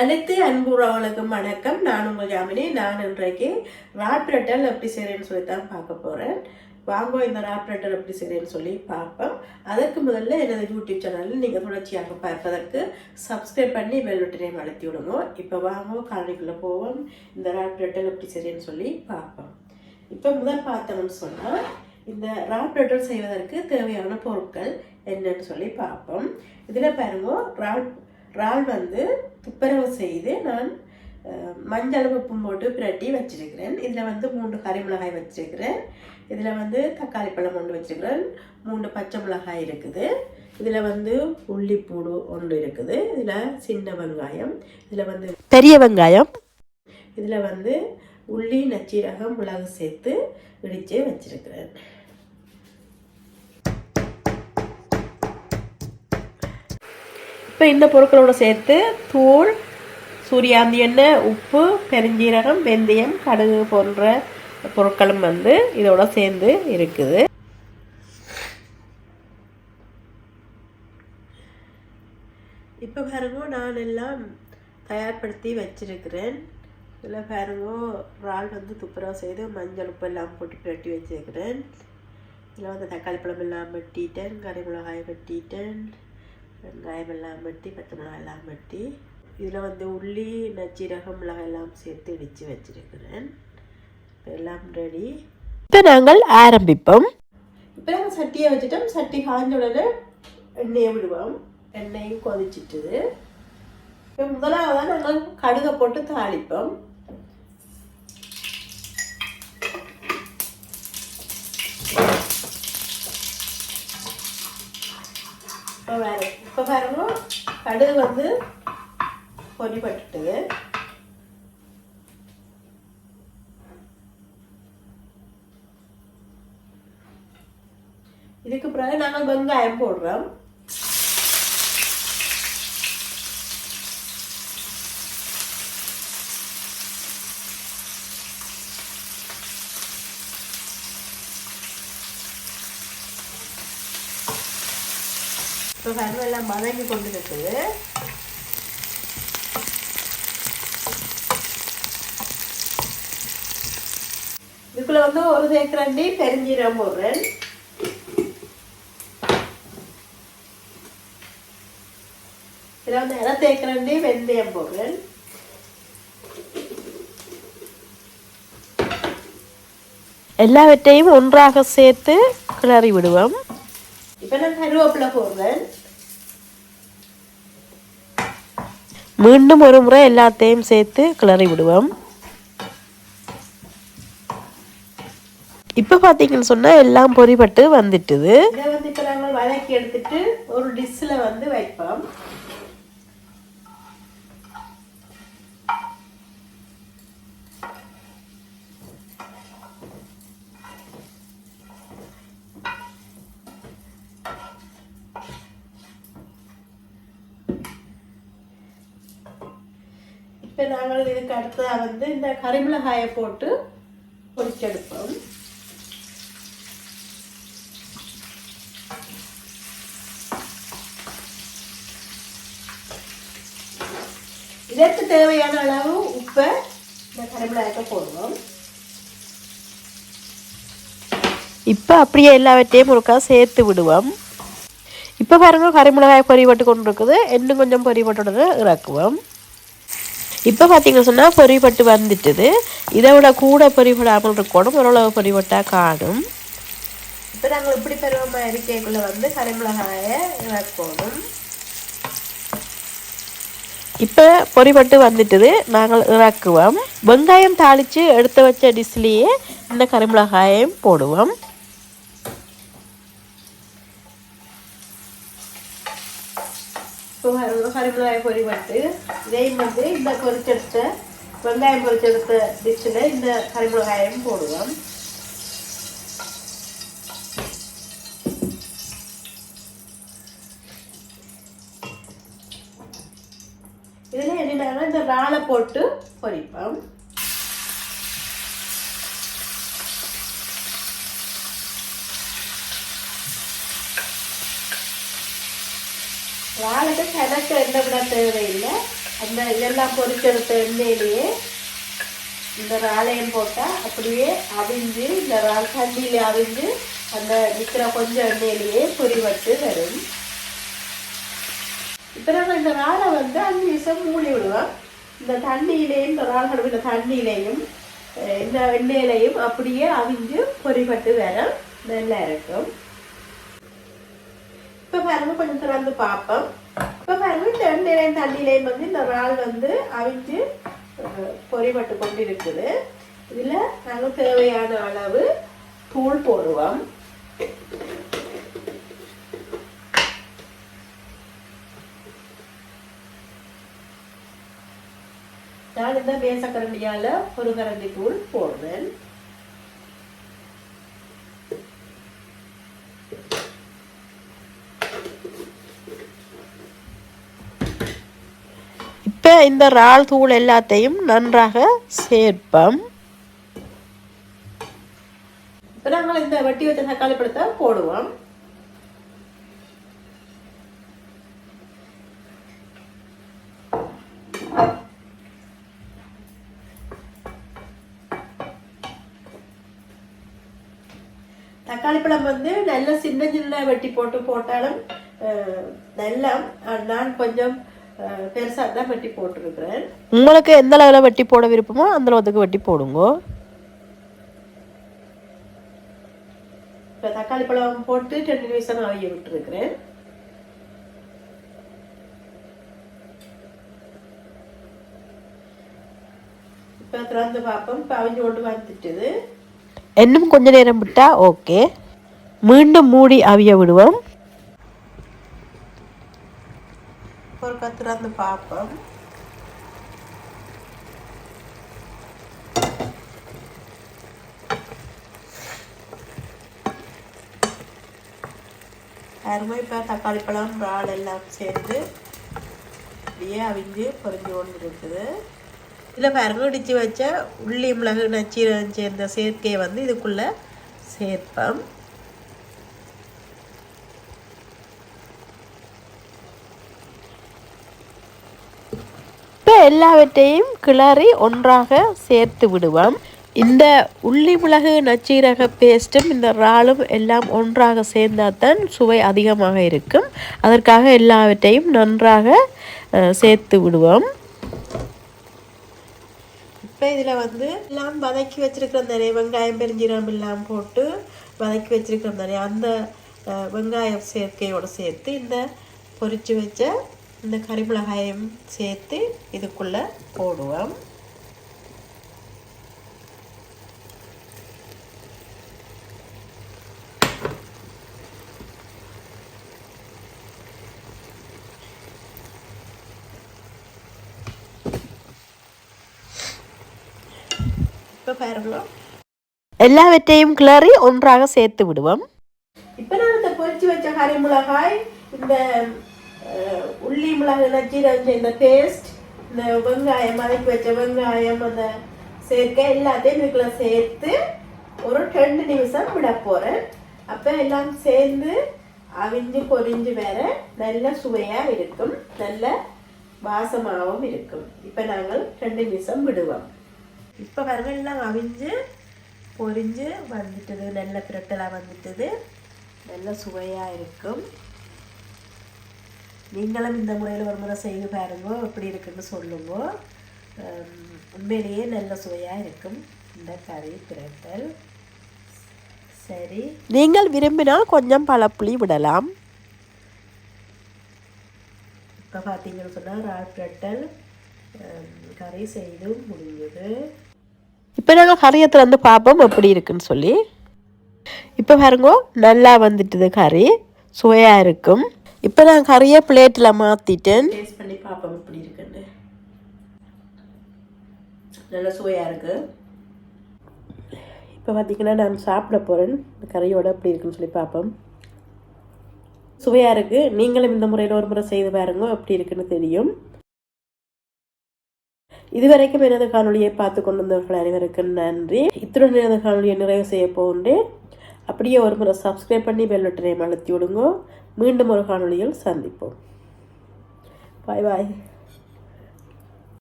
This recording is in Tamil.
அனைத்து அன்புறவர்களுக்கும் வணக்கம் நான் உங்கள் ஜாமினி நான் இன்றைக்கு ராப்ரெட்டல் எப்படி செய்கிறேன்னு சொல்லி தான் பார்க்க போகிறேன் வாங்க இந்த ராப்ரெட்டல் எப்படி செய்கிறேன்னு சொல்லி பார்ப்போம். அதற்கு முதல்ல எனது யூடியூப் சேனலில் நீங்கள் தொடர்ச்சியாக பார்ப்பதற்கு சப்ஸ்கிரைப் பண்ணி பெல் பட்டனையும் அழுத்தி விடுங்க. இப்போ வாங்க காலனிக்குள்ளே போவோம். இந்த ராப்ரெட்டல் எப்படி செய்கிறேன்னு சொல்லி பார்ப்போம். இப்போ முதல் பார்த்தோம்னு சொன்னால் இந்த ராப்ரெட்டல் செய்வதற்கு தேவையான பொருட்கள் என்னன்னு சொல்லி பார்ப்போம். இதில் பாருங்க ராப் இறால் வந்து துப்புரவு செய்து நான் மஞ்சள் உப்பு போட்டு பிரட்டி வச்சிருக்கிறேன். இதில் வந்து மூன்று கறி மிளகாய் வச்சிருக்கிறேன். இதில் வந்து தக்காளி பழம் ஒன்று வச்சுருக்கிறேன். மூன்று பச்சை மிளகாய் இருக்குது. இதில் வந்து உள்ளிப்பூடு ஒன்று இருக்குது. இதில் சின்ன வெங்காயம். இதில் வந்து பெரிய வெங்காயம். இதில் வந்து உள்ளி நச்சீரகம் மிளகு சேர்த்து இடித்து வச்சுருக்கிறேன். இப்போ இந்த பொருட்களோட சேர்த்து தூள் சூரியாந்தி எண்ணெய் உப்பு பெருஞ்சீரகம் வெந்தயம் கடுகு போன்ற பொருட்களும் வந்து இதோட சேர்ந்து இருக்குது. இப்போ பாருங்க நான் எல்லாம் தயார்படுத்தி வச்சிருக்கிறேன். இதில் பாருங்க இறால் வந்து துப்புரவு செய்து மஞ்சள் உப்பு எல்லாம் போட்டு பிரட்டி வச்சிருக்கிறேன். இதில் வந்து தக்காளி பழம் எல்லாம் வெட்டிட்டேன் கறி மிளகாய் வெட்டிட்டேன். வெங்காயம் எல்லாம் வெட்டி பச்சை மிளகாய் எல்லாம் வெட்டி இதில் வந்து உள்ளி நச்சீரகம் மிளகாய் எல்லாம் சேர்த்து இடித்து வச்சுருக்கிறேன். எல்லாம் ரெடி இப்போ நாங்கள் ஆரம்பிப்போம். இப்போ நாங்கள் சட்டியை வச்சுட்டோம். சட்டி காஞ்ச உடனே எண்ணெயை விடுவோம். எண்ணெயும் கொதிச்சிட்டுது இப்போ முதலாவதாக நாங்கள் கடுகை போட்டு தாளிப்போம். இப்போ வேறு இப்போ பாருங்க கடுகு வந்து பொடிபட்டுட்டுது இதுக்கு பிறகு நாங்கள் வெங்காயம் போடுறோம். இப்போ பாருங்க எல்லாம் மதங்கி கொண்டு இருக்குது இதுக்குள்ள வந்து ஒரு தேக்கரண்டி பெருஞ்சீரம் போடுறேன் இதில் வந்து இலை தேக்கரண்டி வெந்தயம் போடுறேன் எல்லாவற்றையும் ஒன்றாக சேர்த்து கிளறி விடுவோம். இப்போ நான் கருவேப்பிலை போடுறேன். மீண்டும் ஒரு முறை எல்லாத்தையும் சேர்த்து கிளறி விடுவோம் இப்போ பார்த்தீங்கன்னு சொன்னால் எல்லாம் பொறிப்பட்டு வந்துட்டுது இதை வந்து இப்போ நாங்கள் வதக்கி எடுத்துட்டு ஒரு டிஷ்ஷில் வந்து வைப்போம் இப்போ நாங்கள் இதுக்கு அடுத்ததாக வந்து இந்த கரிமிளகாயை போட்டு பொரிச்செடுப்போம் இதற்கு தேவையான அளவு உப்பை இந்த கரிமிளகாய்க்கு போடுவோம். இப்போ அப்படியே எல்லாவற்றையும் முழுக்கா சேர்த்து விடுவோம். இப்போ பாருங்கள் கரிமிளகாய் பொரிபட்டு கொண்டு இருக்குது இன்னும் கொஞ்சம் பொரிபட்டோட இறக்குவோம். இப்போ பார்த்தீங்கன்னு சொன்னால் பொரிபட்டு வந்துட்டுது. இதை விட கூட பொரிபடாமல் இருக்கணும். ஓரளவு பொரிபட்டா காணும். இப்போ நாங்கள் இப்படி பருவமாக இருக்கைக்குள்ளே வந்து கரிமிளகாயை இறக்கணும். இப்போ பொரிபட்டு வந்துட்டுது. நாங்கள் இறக்குவோம். வெங்காயம் தாளித்து எடுத்து வச்ச டிஷ்லேயே இந்த கரிமிளகாயையும் போடுவோம். இப்போ கரிமிளகாய் பொரிபட்டு இதையும் வந்து இந்த பொரிச்செடுத்த வெங்காயம் பொரிச்செடுத்த டிஷ்ஷில் இந்த கரிமிளகாயும் போடுவோம் இதில் என்னென்னா இந்த வாழை போட்டு பொரிப்போம் வாழைக்கு கணக்கு எண்ணெய் விட தேவையில்லை. அந்த இதெல்லாம் பொரிச்செடுத்த எண்ணெயிலேயே இந்த இறாலையும் போட்டால் அப்படியே அவிஞ்சு இந்த ரா தண்ணியில் அவிஞ்சு அந்த நிற்கிற கொஞ்சம் எண்ணெயிலேயே பொறிவட்டு வரும் இப்போ நம்ம இந்த இறாலை வந்து அஞ்சு நிமிஷம் மூடி விடுவோம். இந்த தண்ணியிலையும் இந்த இறால் கடுப்பின தண்ணியிலையும் இந்த எண்ணெயிலையும் அப்படியே அவிஞ்சு பொறிப்பட்டு வர நல்லா இருக்கும். பாருங்க கொஞ்சம் திறந்து பார்ப்போம். இப்போ பாருங்க இந்த எண்ணெயிலையும் தண்ணியிலையும் வந்து இந்த இறால் வந்து அவிஞ்சு பொறிபட்டு கொண்டு இருக்குது இதில் நாங்கள் தேவையான அளவு தூள் போடுவோம். நான் இந்த மேசக்கரண்டியால் ஒரு கரண்டி தூள் போடுறேன் இந்த இறால் தூள் எல்லாத்தையும் நன்றாக சேர்ப்போம். இப்போ நாங்கள் இந்த வட்டி வச்ச தக்காளி பழத்தை போடுவோம். தக்காளி பழம் வந்து நல்ல சின்ன சின்ன வெட்டி போட்டு போட்டாலும் நல்லா நான் கொஞ்சம் பெருசாக தான் வெட்டி போட்டிருக்கிறேன். உங்களுக்கு எந்த அளவில் வெட்டி போட விருப்பமோ அந்த அளவுக்கு வெட்டி போடுங்க. இப்போ தக்காளி பழம் போட்டு ரெண்டு நிமிஷம் அவிய விட்டுருக்கிறேன். இப்போ திறந்து பார்ப்போம் இப்போ அவிஞ்சு கொண்டு வந்துட்டுது. இன்னும் கொஞ்ச நேரம் விட்டால் ஓகே மீண்டும் மூடி அவிய விடுவோம். ஒரு திறந்து பார்ப்போம் அருமை இப்போ தக்காளி பழம் இறால் எல்லாம் சேர்ந்து அப்படியே அவிஞ்சு பொறிஞ்சு கொண்டு இருக்குது இதில் பாருங்க இடித்து வச்ச உள்ளி மிளகு நச்சீரகம் சேர்ந்த சேர்க்கையை வந்து இதுக்குள்ளே சேர்ப்போம். எல்லாவற்றையும் கிளறி ஒன்றாக சேர்த்து விடுவோம். இந்த உள்ளி மிளகு நச்சீரக பேஸ்ட்டும் இந்த இறாலும் எல்லாம் ஒன்றாக சேர்ந்தால் தான் சுவை அதிகமாக இருக்கும். அதற்காக எல்லாவற்றையும் நன்றாக சேர்த்து விடுவோம். இப்போ இதில் வந்து எல்லாம் வதக்கி வச்சிருக்கிற நிறைய வெங்காயம் பெருஞ்சீரம் எல்லாம் போட்டு வதக்கி வச்சிருக்கிற நிறைய அந்த வெங்காயம் சேர்க்கையோடு சேர்த்து இந்த பொரித்து வச்ச இந்த கறிமிளகாயம் சேர்த்து இதுக்குள்ளே போடுவோம். இப்போ எல்லாவற்றையும் கிளறி ஒன்றாக சேர்த்து விடுவோம். இப்போ நான் இந்த பொரிச்சு வச்ச கறி மிளகாய் இந்த உள்ளி மிளகு நச்சீரகம் இந்த பேஸ்ட் இந்த வெங்காயம் வதக்கி வச்ச வெங்காயம் அந்த சேர்க்க எல்லாத்தையும் இதுக்குள்ள சேர்த்து ஒரு ரெண்டு நிமிஷம் விட போகிறேன் அப்போ எல்லாம் சேர்ந்து அவிஞ்சு பொரிஞ்சு வேற நல்ல சுவையாக இருக்கும் நல்ல வாசமாகவும் இருக்கும் இப்போ நாங்கள் ரெண்டு நிமிஷம் விடுவோம் இப்போ வரவெல்லாம் எல்லாம் அவிஞ்சு பொரிஞ்சு வந்துட்டது நல்ல பிரட்டலாக வந்துட்டது நல்ல சுவையாக இருக்கும் நீங்களும் இந்த முறையில் ஒரு முறை செய்து பாருங்க. எப்படி இருக்குன்னு சொல்லுங்க. உண்மையிலேயே நல்ல சுவையாக இருக்கும். இந்த கறி பிரட்டல். சரி. நீங்கள் விரும்பினால் கொஞ்சம் பழப்புளி விடலாம். இப்போ பார்த்தீங்கன்னு சொன்னால் ரால் பிரட்டல் கறி செய்து முடிஞ்சது இப்போ நாங்கள் கறியை திறந்து பார்ப்போம் எப்படி இருக்குன்னு சொல்லி. இப்போ பாருங்க நல்லா வந்துட்டுது கறி. சுவையாக இருக்கும். இப்போ நான் கறியை பிளேட்டில் மாற்றிட்டேன் டேஸ்ட் பண்ணி பார்ப்போம் எப்படி இருக்குன்னு. நல்லா சுவையாக இருக்குது இப்போ பார்த்தீங்கன்னா நான் சாப்பிட போகிறேன் இந்த கறியோடு எப்படி இருக்குன்னு சொல்லி பார்ப்போம் சுவையாக இருக்குது நீங்களும் இந்த முறையில் ஒரு முறை செய்து பாருங்க. எப்படி இருக்குன்னு தெரியும். இதுவரைக்கும் எனது காணொலியை பார்த்து கொண்டு வந்தவர்கள் அனைவருக்கும் நன்றி. இத்துடன் எனது காணொலியை நிறைவு செய்ய போகின்றேன். அப்படியே ஒரு முறை சப்ஸ்கிரைப் பண்ணி பெல் பட்டனை அழுத்தி விடுங்க. மீண்டும் ஒரு காணொளியில் சந்திப்போம். பாய் பாய்